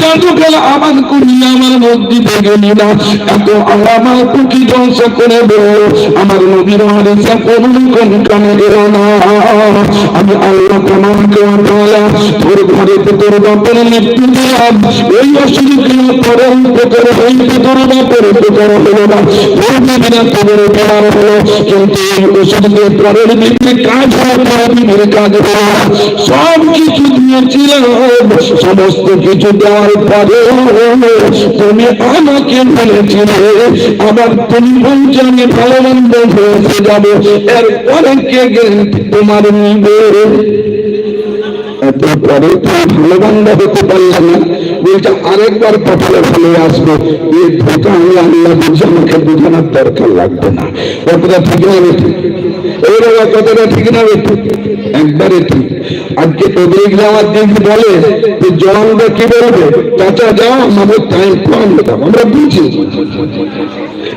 যা দোকানে আমার করিয়া আমার মসজিদে গেলি না। এত আমার পুকি ধ্বংস করে বলল আমার নবীর হারিসা কোন কোন কানে এলো না। আমি আল্লাহ তোমাকে বলা তোর ঘরেতে তোর বাপের মৃত্যু দিলাম। এই অসুবিধে পরে উপকার হইতে তোর বাপের উপকার হলো না। তোর তোদের উপকার হলো, কিন্তু এই পরের দিকে কাজ কাজ সব কিছু দিয়েছিলাম, সমস্ত কিছু দেওয়ার তুমি আমাকে তুমি বলছো আমি হয়েছে যাব, এরপরে কে তোমার নিবে? হতে পারলে না। বলছে, আরেকবার কপালে ভালো আসব। এই আমি আল্লাহ বুঝে আমাকে দরকার লাগবে না। কতটা ঠিক না এই বাবা কথাটা ঠিক না একবারে ঠিক। আজকে তোদের আমার দিদি বলে যে জলটা কি বলবে? চাচা যাও, আমাদের টাইম কম। আমরা বুঝি।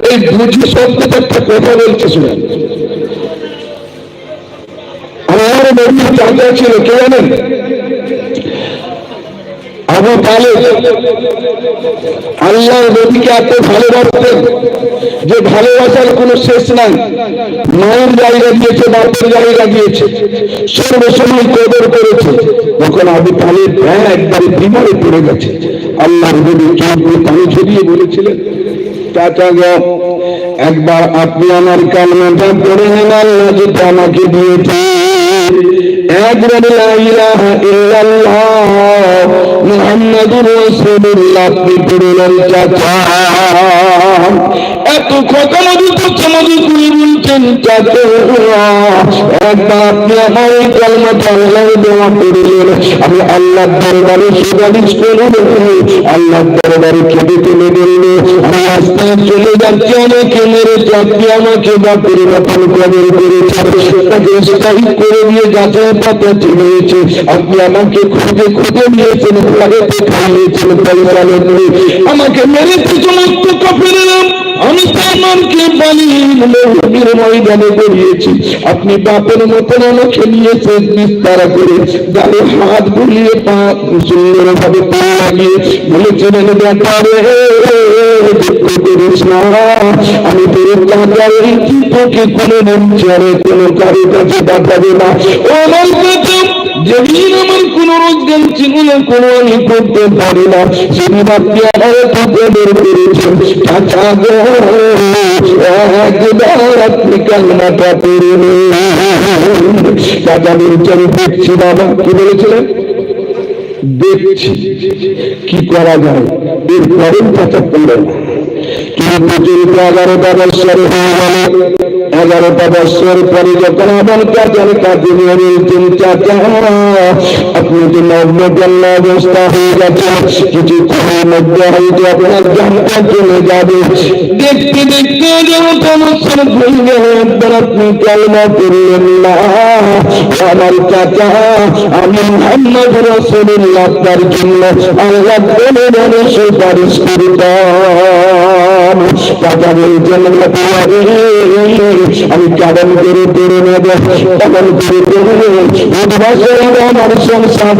এই বুঝি শব্দটা একটা কথা বলছে শুনেন আমার নবীর চাচা ছিল, কে জানেন? আবু তালেব আল্লাহর এত ভালোবাসতেন যে ভালোবাসার কোনো শেষ নাই। মায়ের জায়গা দিয়েছে, বাপের জায়গা দিয়েছে। কদর করেছে। তখন আবু তালেব একবারে বিমারে পড়ে গেছে, আল্লাহর নবী বলেছিলেন, চাচা গো, একবার আপনি আমার কালমাটা পড়ে নেন, আল্লাহ যেটা আমাকে দিয়েছে একবার লা ইলাহা ইল্লাল্লাহ মুহাম্মাদুর রাসূলুল্লাহ আপনি পড়লেন চাচা আল্লাহ আমি আল্লাহর দরবারে সুপারিশ করব। আল্লাহর দরবারে রাস্তায় চলে যাচ্ছি অনেকে আপনি আমাকে করে দিয়ে যাচাই হয়েছে আপনি আমাকে খুঁজে খুঁজে নিয়েছেন আমাকে আমি তামানকে বানিয়ে ময়দানে আপনি বাপের মতন আমাকে নিয়েছেন বিস্তারা করে হাত বুলিয়ে পা সুন্দর ভাবে পা লাগিয়ে ব্যাপারে আমি তোর চিত্রকে কোনো কোনো কারও কাছে না। ও যেদিন আমার কোন রোজগার ছিল না কোনো আমি করতে পারি না। আপনি আমার বের করেছেন। চাচা গো একবার আপনি কান্নাটা করে চাচা বলছেন দেখছি, বাবা, কি বলেছিলেন? দেখছি, কি করা যায়? এর এরপরেও চাচা করলেন কিন্তু যেহেতু এগারোটা বৎসর হয়ে গেল এগারোটা বৎসর পরে যখন আমার চাচার কাছে নিয়ে বলছেন চাচা আপনি যে নগ্নজন্য অবস্থা হয়ে গেছে কিছু ক্ষণের মধ্যে হয়তো আপনার জানটা চলে যাবে দেখতে দেখতে যখন সমস্যার ভুল একবার আপনি কালমা চাচা আমি জন্য চাচা বলছেন আমি কেমন করে পেরে নেব কেমন করে পেরে উদ্ভাসের আমার সংসার।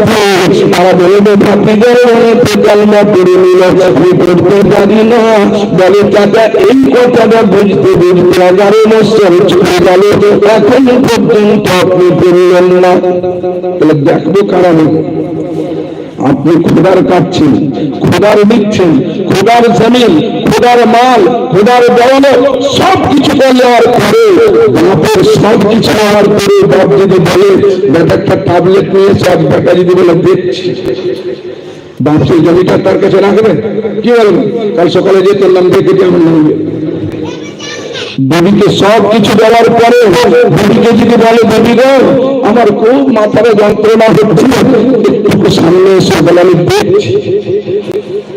তারা বলবে ভাবি কালমা করে নিল। আমি করতে পারি না। বলে, চাচা, এই কথাটা বুঝতে বুঝতে এগারো বছর চলে গেল এখন পর্যন্ত আপনি করলেন না। তাহলে দেখব কারা নেব আপনি খোদার কাটছেন খোদার নিচ্ছেন খোদার জমিন, খোদার মাল, খোদার দেওয়ানো সব কিছু দেওয়ার পরে বাপের সব কিছু নেওয়ার পরে বাপ যদি বলে একটা ট্যাবলেট নিয়ে সব বেটা যদি বলে দেখছি বাপ সেই জমিটা তার কাছে রাখবে? কি বলবেন কাল সকালে যে তোর নাম দেখেছি আমার নাম দেবীকে সব কিছু দেওয়ার পরে দেবীকে যদি বলে দেবী গো আমার খুব মাথার যন্ত্রণা হচ্ছে একটু সামনে এসে বলে আমি দেখছি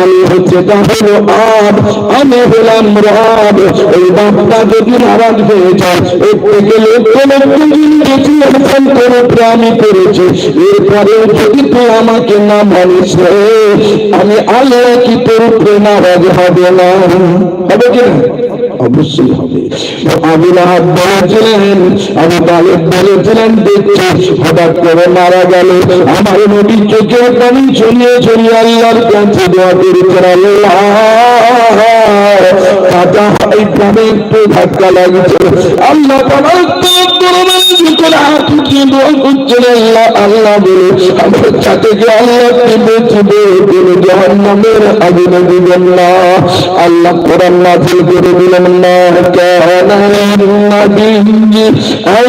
আমি হচ্ছে তা হলো আব, আমি হলাম রাব। এই বাপটা যদি নারাজ হয়ে যায় এর থেকে লোকজন একটু তোর উপরে আমি করেছি। এরপরে যদি তুই আমাকে না মানিস আমি আল্লাহ কি তোর প্রেমারাজ হবে না? হবে কি না? অবশ্যই হবে। আবুল আহাব বলেছিলেন আবু তালেব বলেছিলেন দেখছি হঠাৎ করে মারা গেল। আমার নবী চোখের পানি ছড়িয়ে ছড়িয়ে আল্লাহর কাছে দোয়া করেছেন, আল্লাহ! একটু ধাক্কা লাগছে। আল্লাহ দোয়া করছেন আল্লাহ বলে, আমার তিনি জাহান্নামের না। আল্লাহ কোরআন নাজিল করে দিলেন না। কানা নবী আন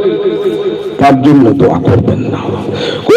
তার জন্য দোয়া করবেন না।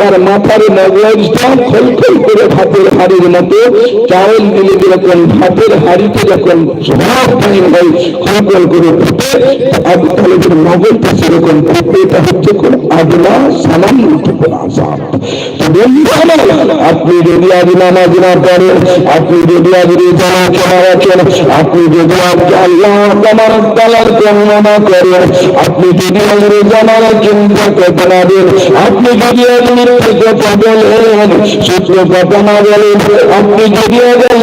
তার মাথার মগজটা খোল করে ভাতের হাড়ির মতো, চাউল দিলে যেরকম ভাতের হাড়িতে যখন খলখল করে ফুটে আবু তালেবের মগজটা সেরকম ফুটে এটা হচ্ছে কোন আদলা সামান্য বন্ধু আমার, আপনি যদি আজ নামাজ না পড়েন আপনি যদি আজ রোজা না কেনা রাখেন আপনি যদি আজকে আল্লাহ আমার তালার বর্ণনা করেন আপনি যদি আজ রোজা রাখেন কথা না দেন আপনি যদি আজ মিথ্যে কথা বলেন সত্য কথা না বলেন আপনি যদি আজ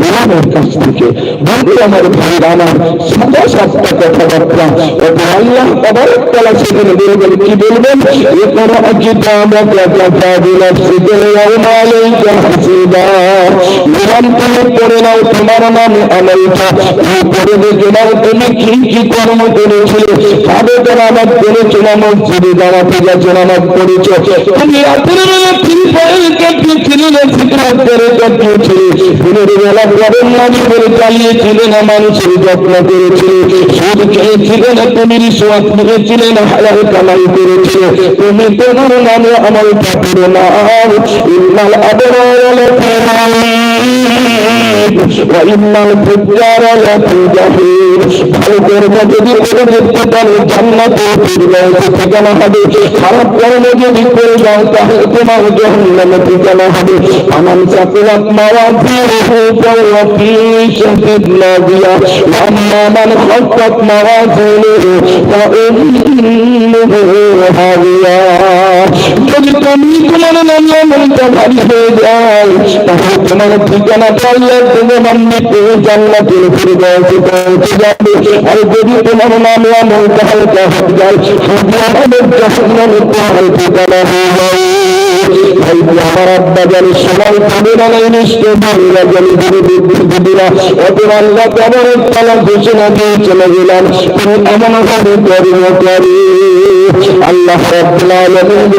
বেলালের কাছ থেকে। বন্ধু, আমার ভাই, আমার সাদা সাতটা কথাবার্তা। ওটা আল্লাহ আবার তালা সেখানে বলবেন কি বলবেন? এ কোনো কিতাবক কাফা বিনাফসিকা ইয়াউমা আলাইকা হাসিবা নিরন্তর করে নাও তোমার নামে আমলটা করে দেখে তুমি কি কি কর্ম করেছিলে। ভাবে তো নামাজ পড়েছো না মসজিদে জামাতে গেছো, নামাজ পড়েছো। তুমি রাতের ফ্রি ফায়ার কাটিয়েছিলে না সিগারেট করে। কাটিয়েছিলে দিনের বেলা গরম নামি করে চালিয়েছিলে না মানুষের যত্ন করেছিলেন সুদ খেয়েছিলে না তুমি রিসোয়াত হালাল কামাই করেছিল। তুমি তোমার নামে আমার পাঠিয়ে না ইন্নাল আবরার লাফি ওয়াইন্নাল ফুজ্জার লাফি জাহিম যদি করে দেখতে পারো জান্নাতে ফিরদাউসে ঠিকানা হবে খারাপ কর্ম যদি করে যাও তাহলে তোমার জাহান্নামে ঠিকানা হবে আমান সাকিরাত মাওয়াজিনুহু ফাহুয়া ফি শাদিদ নাদিয়া ওয়া মান খাফফাত মাওয়াজিনুহু ফাউম্মুহু যদি তুমি তোমার নামে মনটা ভারী হয়ে যায়, তাহলে তোমার ঠিকানাটা আল্লাহ তুমি মান্নি পেয়ে জান্নাতের ফিরদাউসে পৌঁছে যাবে। আর যদি তোমার নাম আমল হালকা হয়ে যায় শুধু আমাদের জাহান্নামে তোমার ঠিকানা হয়ে যায় ভাই আমার আব্বা জানি, সবাই খাবে না নিশ্চয় আল্লাহ তুমি